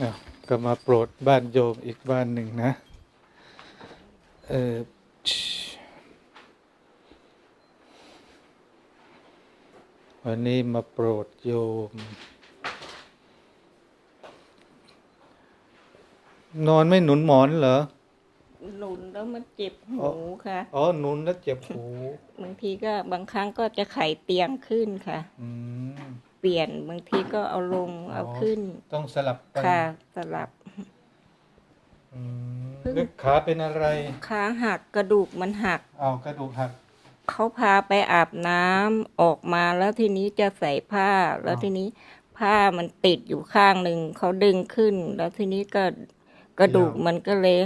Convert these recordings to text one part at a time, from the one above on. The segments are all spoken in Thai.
อ้าวก็มาโปรดบ้านโยมอีกบ้านหนึ่งนะ เออวันนี้มาโปรดโยม นอนไม่หนุนหมอนเหรอ หนุนแล้วมันเจ็บหูค่ะ อ๋อ หนุนแล้วเจ็บหู บางทีก็บางครั้งก็จะไขเตียงขึ้นค่ะ อืม เปลี่ยนบางทีก็เอาลงอ๋อเอาขึ้น ต้องสลับกันค่ะสลับ อืมเพิ่ง แล้วขาเป็นอะไรขาหักกระดูกมันหัก เอากระดูกหัก เขาพาไปอาบน้ำออกมาแล้วทีนี้จะใส่ผ้า แล้วอ๋อทีนี้ผ้ามันติดอยู่ข้างหนึ่งเขาดึงขึ้น แล้วทีนี้ก็กระดูกมันก็เลย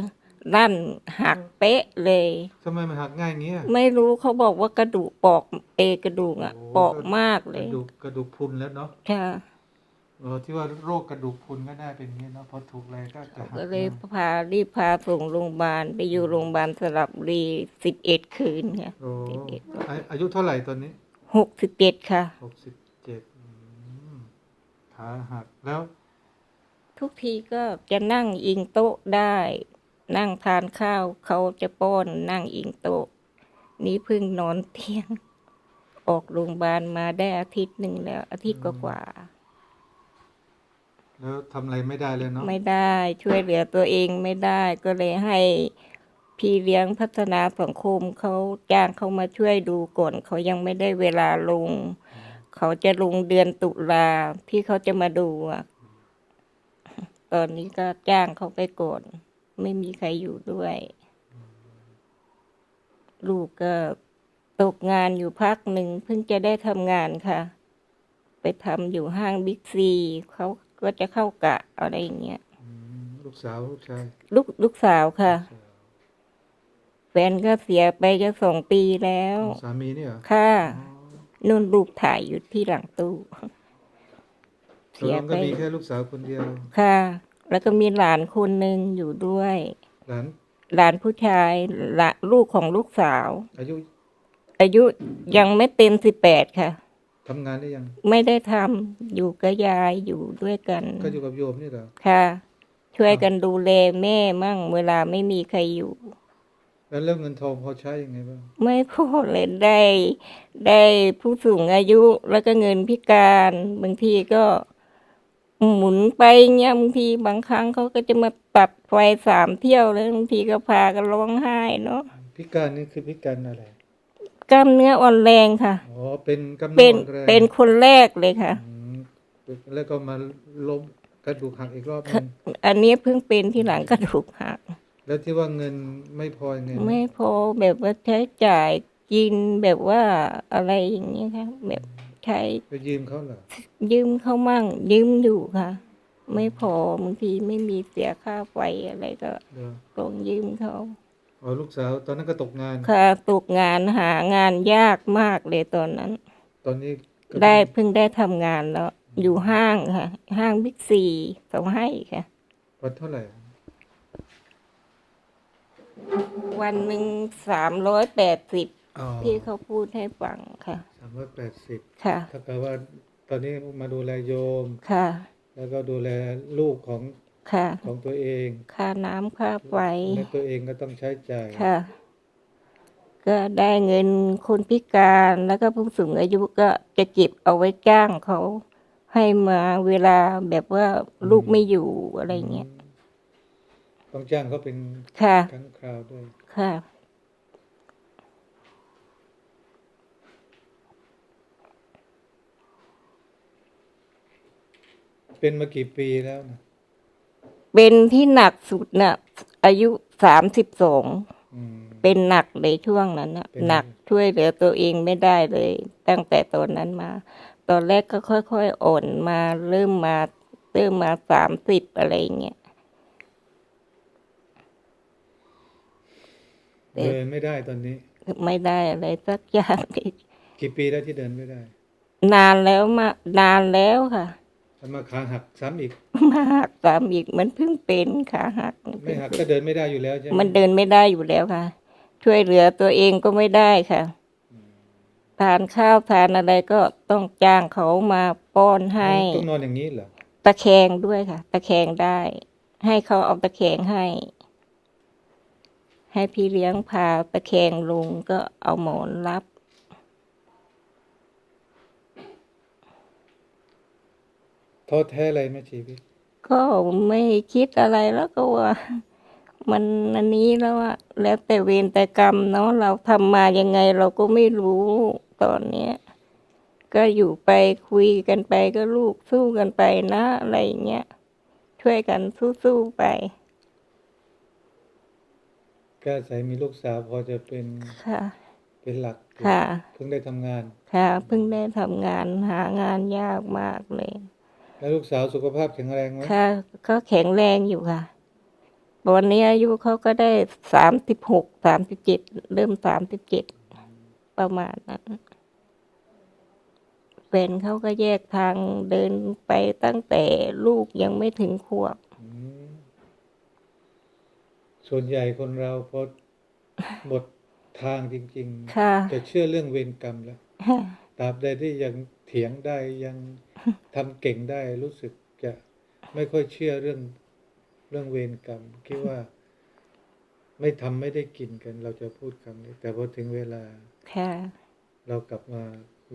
ลั่นหักเป๊ะเลย ทำไมมันหักง่ายอย่างเงี้ยไม่รู้เขาบอกว่ากระดูกปอกเอกระดูกอะโอ้ปอกมากกเลระยดูกกระดูกพรุนแล้วเนาะค่ะเออที่ว่าโรคกระดูกพรุนก็น่าเป็นอย่างนี้เนาะพอถูกอะไรก็จะหักก็เลยนะพารีบพาส่งโรงพยาบาลไปอยู่โรงพยาบาลสระบุรีสิบเอ็ดคืนค่ะ โอ้สิบเอ็ดอาอายุเท่าไหร่ตอนนี้หกสิบเจ็ดค่ะ หกสิบเจ็ดขาหักแล้วทุกทีก็จะนั่งอิงโต๊ะได้ นั่งทานข้าวเขาจะป้อนนั่งอิงโต๊ะ นี้เพิ่งนอนเตียง ออกโรงพยาบาลมาได้อาทิตย์หนึ่งแล้ว อาทิตย์กว่าแล้วทำอะไรไม่ได้เลยเนาะๆไม่ได้ช่วยเหลือตัวเองไม่ได้ก็เลยให้พี่เลี้ยงพัฒนาสังคมเขาจ้างเขามาช่วยดูก่อนเขายังไม่ได้เวลาลง เขาจะลงเดือนตุลาที่เขาจะมาดูอะตอนนี้ก็จ้างเขาไปก่อน ไม่มีใครอยู่ด้วย ลูกก็ตกงานอยู่พักหนึ่งเพิ่งจะได้ทำงานค่ะ ไปทำอยู่ห้างบิ๊กซีเขาก็จะเข้ากะอะไรอย่างเงี้ยอืมลูกสาวลูกชายลูกลูกสาวค่ะลูกสาวแฟนก็เสียไปจะสองปีแล้วสามีเนี่ยเหรอค่ะอ๋อนุ่นรูปถ่ายอยู่ที่หลังตู้ตกลงก็มีแค่ลูกสาวคนเดียว ค่ะ แล้วก็มีหลานคนหนึ่งอยู่ด้วย หลานหลานผู้ชายหลานลูกของลูกสาว อายุอายุยังไม่เต็มสิบแปดค่ะ ทำงานได้ยัง ไม่ได้ทำอยู่กับยายอยู่ด้วยกัน ก็อยู่กับโยมนี่เหรอ ค่ะ ช่วยกันดูแลแม่มั่ง เวลาไม่มีใครอยู่ แล้วเรื่องเงินทองพอใช้ยังไงบ้าง ไม่พอเลยได้ ได้ผู้สูงอายุแล้วก็เงินพิการ บางทีก็ หมุนไปเงี้ยบางทีบางครั้งเขาก็จะมาตัดไฟสามเที่ยวแล้วบางทีก็พากันร้องไห้เนาะพิการนี่คือพิการอะไรกล้ามเนื้ออ่อนแรงค่ะอ๋อเป็นกำเนิเป็นดแรงเป็นคนแรกเลยค่ะ อืมแล้วก็มาล้มกระดูกหักอีกรอบหนึงอันนี้เพิ่งเป็นที่หลังกระดูกหัก แล้วที่ว่าเงินไม่พอยังไงนะไม่พอแบบว่าใช้จ่ายกินแบบว่าอะไรอย่างนี้ยค่ะแบบ ใช้ ไปยืมเขาเหรอยืมเขามั่ง ยืมอยู่ค่ะ ไม่พอบางทีไม่มีเสียค่าไฟอะไรก็เดี๋ยวต้องยืมเขาอ๋อลูกสาว ตอนนั้นก็ตกงาน ค่ะตกงานหางานยากมากเลยตอนนั้น ตอนนี้ก็ได้เพิ่งได้ทำงานแล้ว อยู่ห้างค่ะ ห้างบิ๊กซีเขาให้ค่ะ วันเท่าไหร่วันหนึ่งสามร้อยแปดสิบอ๋อที่เขาพูดให้ฟังค่ะสาม ร้อยแปดสิบค่ะถ้าแปลว่าตอนนี้มาดูแลโยม ค่ะ แล้วก็ดูแลลูกของค่ะ ของตัวเองค่าน้ำค่าไฟและตัวเองก็ต้องใช้จ่ายค่ะ ก็ได้เงินคนพิการแล้วก็ผู้สูงอายุก็จะเก็บเอาไว้จ้างเขาให้มาเวลาแบบว่าลูกไม่อยู่อะไรเงี้ย ต้องจ้างเขาเป็นค่ะ ครั้งคราวด้วยค่ะ เป็นมากี่ปีแล้วนะเป็นที่หนักสุดน่ะ อายุสามสิบสองอืม เป็นหนักเลยช่วงนั้นน่ะเป็น หนักช่วยเหลือตัวเองไม่ได้เลย ตั้งแต่ตอนนั้นมา ตอนแรกก็ค่อยๆอ่อนมาเริ่มมาเริ่มมาสามสิบอะไรเงี้ยเอ๊ะเดินไม่ได้ตอนนี้ ไม่ได้อะไรสักอย่างเลยกี่ปีแล้วที่เดินไม่ได้ นานแล้วมานานแล้วค่ะแล้ว มาขาหักซ้ำอีกมาหักสามอีกมันเพิ่งเป็นขาหักไม่หักก็เดินไม่ได้อยู่แล้วใช่ไหมมันเดินไม่ได้อยู่แล้วค่ะ ช่วยเหลือตัวเองก็ไม่ได้ค่ะทานข้าวทานอะไรก็ต้องจ้างเขามาป้อนให้ต้องนอนอย่างนี้เหรอตะแคงด้วยค่ะ ตะแคงได้ ให้เขาเอาตะแคงให้ ให้พี่เลี้ยงพาตะแคงลงก็เอาหมอนรับ ท้อแท้อะไรไหมชีวิต ก็ไม่คิดอะไรแล้วก็ว่า มันอันนี้แล้วอะแล้วแต่เวรแต่กรรมเนาะเราทำมายังไงเราก็ไม่รู้ตอนเนี้ยก็อยู่ไปคุยกันไปก็ลูกสู้กันไปนะอะไรอย่างเงี้ยช่วยกันสู้ๆไปก็อาศัยมีลูกสาวพอจะเป็นค่ะ เป็นหลักค่ะ เพิ่งได้ทำงาน ค่ะเพิ่งได้ทำงานหางานยากมากเลย แล้วลูกสาวสุขภาพแข็งแรงไหมค่ะก็แข็งแรงอยู่ค่ะ วันนี้อายุเขาก็ได้สามสิบหกสามสิบเจ็ดเริ่มสามสิบเจ็ดประมาณนั้นแฟนเขาก็แยกทางเดินไปตั้งแต่ลูกยังไม่ถึงขวบอืมส่วนใหญ่คนเราพอหมดทางจริงค่ะๆจะเชื่อเรื่องเวรกรรมแล้วตราบใดที่ยังเถียงได้ยัง ทำเก่งได้รู้สึกจะไม่ค่อยเชื่อเรื่องเรื่องเวรกรรม คิดว่า ไม่ทำไม่ได้กินกัน เราจะพูดคำนี้ แต่พอถึงเวลาค่ะเรากลับมา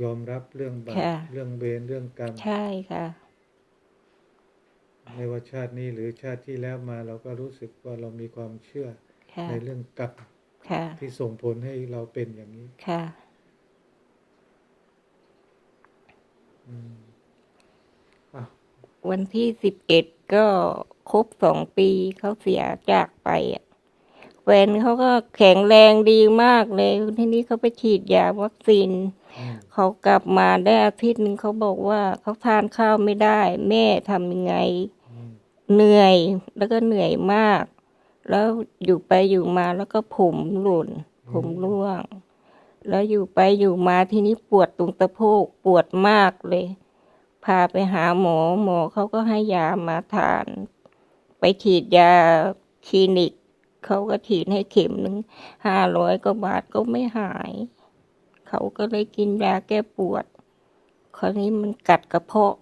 ยอมรับเรื่องบาปค่ะเรื่องเวรเรื่องกรรม ใช่ค่ะไม่ว่าชาตินี้หรือชาติที่แล้วมาเราก็รู้สึกว่าเรามีความเชื่อค่ะในเรื่องกรรมค่ะที่ส่งผลให้เราเป็นอย่างนี้ค่ะ อืมอะ วันที่สิบเอ็ดก็ครบสองปีเขาเสียจากไปอะแฟนเขาก็แข็งแรงดีมากเลยทีนี้เขาไปฉีดยาวัคซีนอืมเขากลับมาได้อาทิตย์หนึ่งเขาบอกว่าเขาทานข้าวไม่ได้ แม่ทำยังไงอืมเหนื่อยแล้วก็เหนื่อยมาก แล้วอยู่ไปอยู่มาแล้วก็ผมหล่น ผมร่วง แล้วอยู่ไปอยู่มาทีนี้ปวดตรงสะโพกปวดมากเลย พาไปหาหมอหมอเขาก็ให้ยามาทาน ไปฉีดยาคลินิก เขาก็ฉีดให้เข็มหนึ่งห้าร้อยกว่าบาทก็ไม่หาย เขาก็เลยกินยาแก้ปวด คราวนี้มันกัดกระเพาะ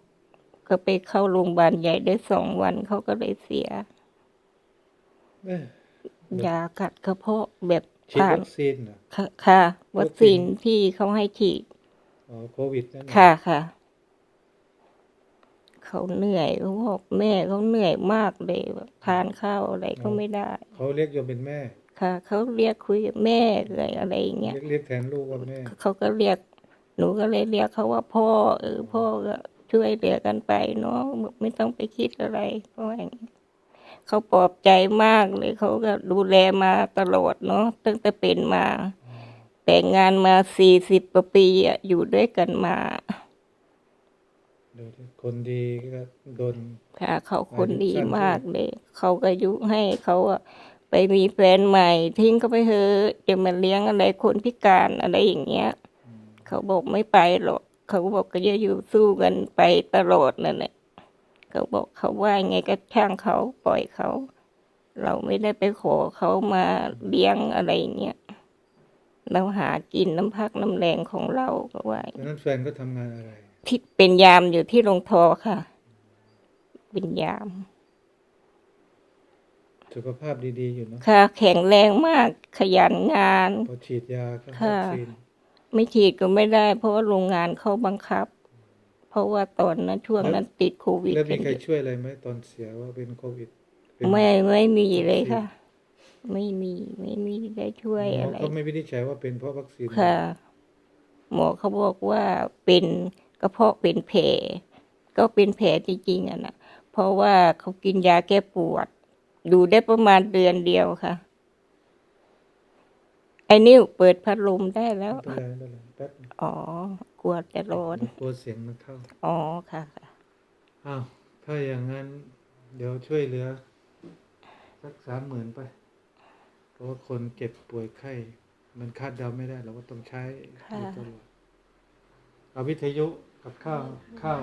ก็ไปเข้าโรงพยาบาลใหญ่ได้สองวันเขาก็เลยเสียเอ้ยยากัดกระเพาะแบบฉีดผ่านวัคซีนเหรอค่ะค่ะวัคซีนวัคซีนที่เขาให้ฉีดอ๋อโควิดนั่นน่ค่ะค่ะ เขาเหนื่อยเขาบอกแม่เขาเหนื่อยมากเลยแบบทานข้าวอะไรก็ไม่ได้ เขาเรียกโยมเป็นแม่ ค่ะ เขาเรียกคุยกับแม่เลยอะไรอย่างเงี้ยเรียกเรียกแทนลูกว่าแม่เขาก็เรียก หนูก็เลยเรียกเขาว่าพ่อเออพ่อก็ช่วยเหลือกันไปเนาะบอกไม่ต้องไปคิดอะไรเพราะว่าอย่างนี้เขาปลอบใจมากเลยเขาก็ดูแลมาตลอดเนาะตั้งแต่เป็นมา แต่งงานมาสี่สิบกว่าปีอะอยู่ด้วยกันมาดูที่ คนดีก็โดนค่ะเขาคนดีอายุสั้นมากเลย เขาก็ยุให้เขาอะไปมีแฟนใหม่ ทิ้งเขาไปเถอะจะมาเลี้ยงอะไรคนพิการอะไรอย่างเงี้ยอืมเขาบอกไม่ไปหรอกเขาบอกก็จะอยู่สู้กันไปตลอดนั่นแหละเขาบอกเขาว่าไงก็ช่างเขาปล่อยเขา เราไม่ได้ไปขอเขามาเลี้ยงอะไรอย่างเงี้ยเราหากินน้ำพักน้ำแรงของเราก็ว่าตอนนั้นแฟนก็ทำงานอะไร ที่เป็นยามอยู่ที่โรงทอค่ะ เป็นยาม สุขภาพดีๆอยู่เนาะค่ะ แข็งแรงมากขยันงาน พอฉีดยาก็ค่ะ วัคซีนไม่ฉีดก็ไม่ได้ เพราะว่าโรงงานเขาบังคับ เพราะว่าตอนนั้นช่วงนั้นติดโควิดแล้วมีกันใครเยอะช่วยอะไรไหมตอนเสียว่าเป็นโควิดเป็นไม่ไม่มีเลยวัคซีนค่ะ ไม่มีไม่มีได้ช่วยหมออะไร ก็ไม่วินิจฉัยว่าเป็นเพราะวัคซีนค่ะ หมอเขาบอกว่าเป็น กระเพาะเป็นแผลก็เป็นแผลจริงๆอะนะเพราะว่าเขากินยาแก้ปวด อยู่ได้ประมาณเดือนเดียวค่ะ ไอ้นิ้วเปิดพัดลมได้แล้ว ไม่เป็นไรไม่เป็นไรแป๊บนึงอ๋อ กลัวจะร้อน กลัวเสียงมันเข้า อ๋อค่ะค่ะ อ้าว ถ้าอย่างนั้น เดี๋ยวช่วยเหลือ สักสามหมื่นไป เพราะว่าคนเจ็บป่วยไข้ มันคาดเดาไม่ได้เราก็ต้องใช้อยู่ตลอดเอาวิทยุ กับข้าวข้าว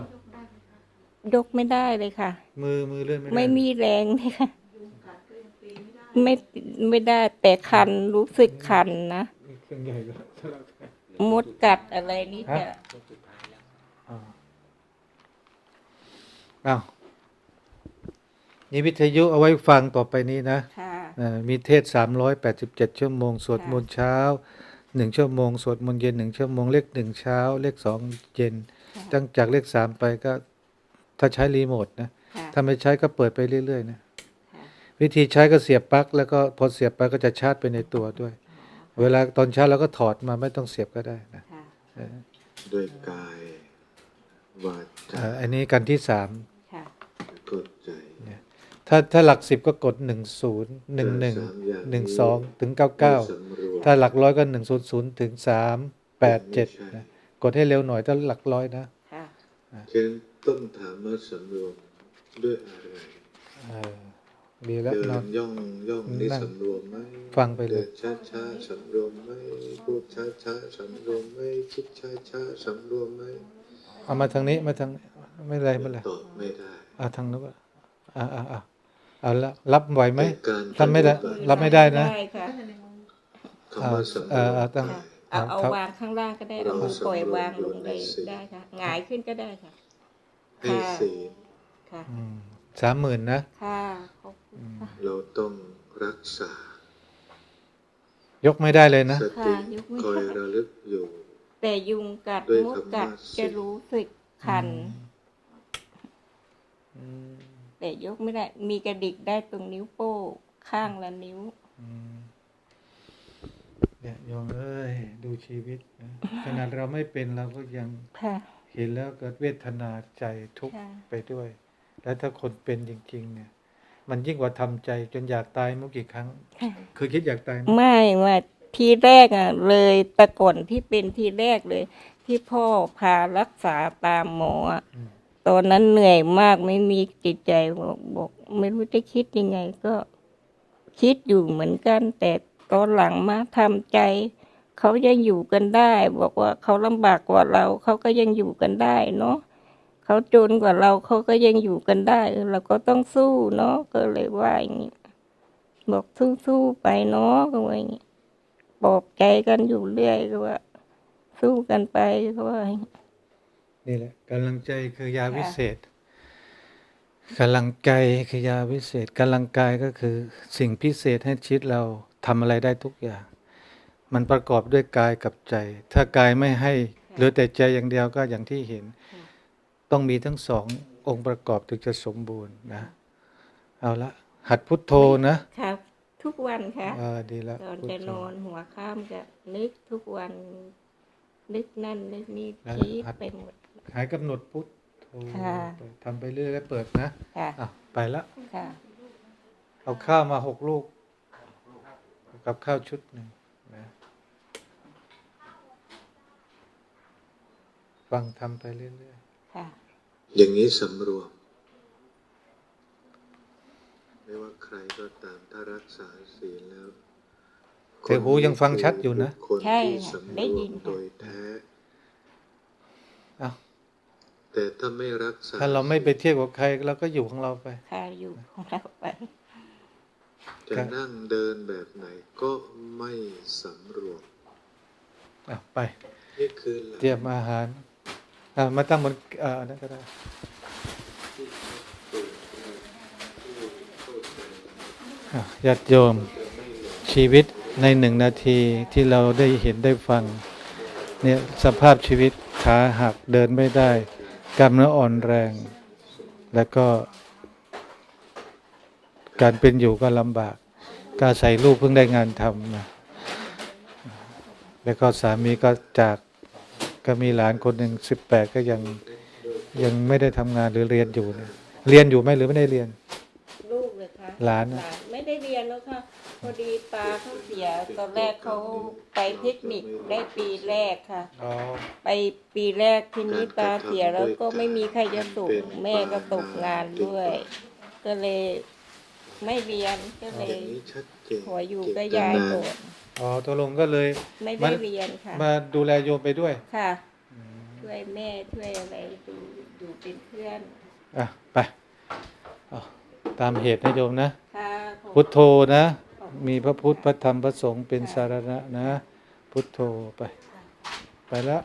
ยกไม่ได้เลยค่ะ มือมือเลื่อนไม่ได้ไม่มีแรงเลยค่ะ ไม่ไม่ได้แต่คันรู้สึกคันนะเครื่องใหญ่ก็สลับกันมดกัดอะไรนี่จะอ้าวอ้าวนี่วิทยุเอาไว้ฟังต่อไปนี้นะค่ะอ่ามีเทศ 387 ชั่วโมง สวดมนต์เช้า 1 ชั่วโมง สวดมนต์เย็น 1 ชั่วโมง เลข1เช้า เลข2เย็นค่ะ ตั้งจากเลข3ไปก็ ถ้าใช้รีโมทนะค่ะถ้าไม่ใช้ก็เปิดไปเรื่อยๆนะค่ะวิธีใช้ก็เสียบปลั๊กแล้วก็พอเสียบไปก็จะชาร์จไปในตัวด้วย เวลาตอนเช้าเราก็ถอดมาไม่ต้องเสียบก็ได้นะค่ะเออด้วยกายวาจาอ่าอันนี้กันที่3ค่ะกดใจถ้าถ้าหลัก10ก็กด1 0 1 1 1 2ถึง99ถ้าหลักร้อยก็1 0 0ถึง3 8 7นะ กดให้เร็วหน่อยถ้าหลักร้อยนะค่ะเช่นต้องถามว่าสำรวมด้วยอะไรเออดีแล้วเดินอนนย่องย่องนี่นั่ง สำรวมไหมฟังไปเลยดินช้าช้าๆสำรวมไหมพูดช้าช้าๆสำรวมไหมคิดช้าช้าๆสำรวมไหมเอามาทางนี้มาทางไม่เป็นไรไม่เป็นไรตอบไม่ได้เอาทางนู้นก็อ่าอ่าอ่าเอาละรับไหวไหม แต่การทำไม่ได้ ปฏิบัติรับไม่ได้นะ ได้ค่ะ คำว่าสำรเอวอมเอาตั้งค่ะ เอาเอาครับวางข้างล่างก็ได้เราเอามือปล่อยวางลงได้สำรวมอยู่ในศีลได้ค่ะหงายขึ้นก็ได้ค่ะให้ศีลค่ะสามหมื่นนะ ค่ะขอบคุณค่ะเราต้องรักษา ยกไม่ได้เลยนะสติค่ะยกไม่ได้คอยระลึกอยู่ แต่ยุงกัดด้วยมดคำกัดว่าจะรู้สึกคันอืมแต่ยกไม่ได้ มีกระดิกได้ตรงนิ้วโป้งข้างละนิ้ว อืม เนี่ยโยมเอ้ยดูชีวิตนะขนาดเราไม่เป็นเราก็ยังค่ะ เห็นแล้วเกิดเวทนาใจทุกข์ค่ะ ไปด้วย แล้วถ้าคนเป็นจริง ๆ เนี่ย มันยิ่งกว่าทำใจจนอยากตายเมื่อกี่ครั้ง ค่ะ เคยคิดอยากตายไหมไม่ว่าทีแรกอะเลยแต่ก่อนที่เป็นทีแรกเลย ที่พ่อพารักษาตามหมออะอืมตอนนั้นเหนื่อยมากไม่มีจิตใจบอกบอก ไม่รู้จะคิดยังไงก็ คิดอยู่เหมือนกัน แต่ ตอนหลังมาทำใจ เขายังอยู่กันได้ บอกว่าเขาลำบากกว่าเรา เขาก็ยังอยู่กันได้เนาะเขาจนกว่าเราเขาก็ยังอยู่กันได้เราก็ต้องสู้เนาะก็เลยว่าอย่างนี้บอกสู้ๆไปเนาะก็ว่าอย่างนี้ปลอบใจกันอยู่เรื่อยก็ว่า สู้กันไปก็ว่าอย่างนี้นี่แหละกำลังใจคือยาวิเศษกำลังใจคือยาวิเศษกำลังกายก็คือสิ่งพิเศษให้ชีวิตเรา ทำอะไรได้ทุกอย่าง มันประกอบด้วยกายกับใจ ถ้ากายไม่ให้เหลือแต่ใจอย่างเดียวก็อย่างที่เห็น ต้องมีทั้งสององค์ประกอบถึงจะสมบูรณ์นะ เอาละหัดพุทโธนะครับ ทุกวันค่ะเออดีแล้วตอนพุทจะโธนอนหัวข้ามจะนึกทุกวัน นึกนั่นนึกนี่แล้วคิดหัดไปหมดหายกำหนดพุทโธค่ะไปทำไปเรื่อยแล้วเปิดนะค่ะอะไปละค่ะเอาข้าวมาหกลูก กับข้าวชุดหนึ่งนะฟังทำไปเรื่อยค่ะอย่างนี้สำรวม ไม่ว่าใครก็ตามถ้ารักษาศีลแล้วๆแต่หูยังฟังชัดอยู่นะคนใช่ที่ค่ะสำรได้วยิมนค่ะโดยแท้เอาแต่ถ้าไม่รักษา ถ้าเราไม่ไปเที่ยวกับใครเราก็อยู่ของเราไป ค่ะ อยู่ของเราไป จะนั่งเดินแบบไหนก็ไม่สำรวมอะไปนี่คือหลักเตรียมอาหารอะมาตั้งบนอ่าอันนั้นก็ได้ที่เปิดให้ผู้เข้าใจอะญาติโยมชีวิตในหนึ่งนาทีที่เราได้เห็นได้ฟังเนี่ยสภาพชีวิตขาหักเดินไม่ได้กล้ามเนื้ออ่อนแรง แล้วก็ การเป็นอยู่ก็ลำบาก การใส่ลูกเพิ่งได้งานทำนะแล้วก็สามีก็จากก็มีหลานคนหนึ่งสิบแปดก็ยังยังไม่ได้ทำงานหรือเรียนอยู่เนี่ยเรียนอยู่ไหมหรือไม่ได้เรียน ลูกเลยค่ะหลานน่ะไม่ได้เรียนแล้วค่ะ พอดีตาเขาเสียตอนแรกเขาไปเทคนิคได้ปีแรกค่ะ อ๋อ ไปปีแรกทีนี้ตาเสียแล้วก็ไม่มีใครจะส่งแม่ก็ตกงานด้วย ก็เลย ไม่เรียนก็เลอยย่างนี้ชัดเจนขออยู่เจกับตยายนาก่อนอ๋อตกลงก็เลยไม่ได้เรียนค่ะ มาดูแลโยมไปด้วยค่ะช่วยแม่ช่วยอะไรดูอยู่เป็นเพื่อนอะไปเอาตามเหตุนะโยมนะ ค่ะขอบพุทโธนะ มีพระพุทธพระธรรมพระสงฆ์เป็นสารณะนะ พุทโธไป ไปแล้ว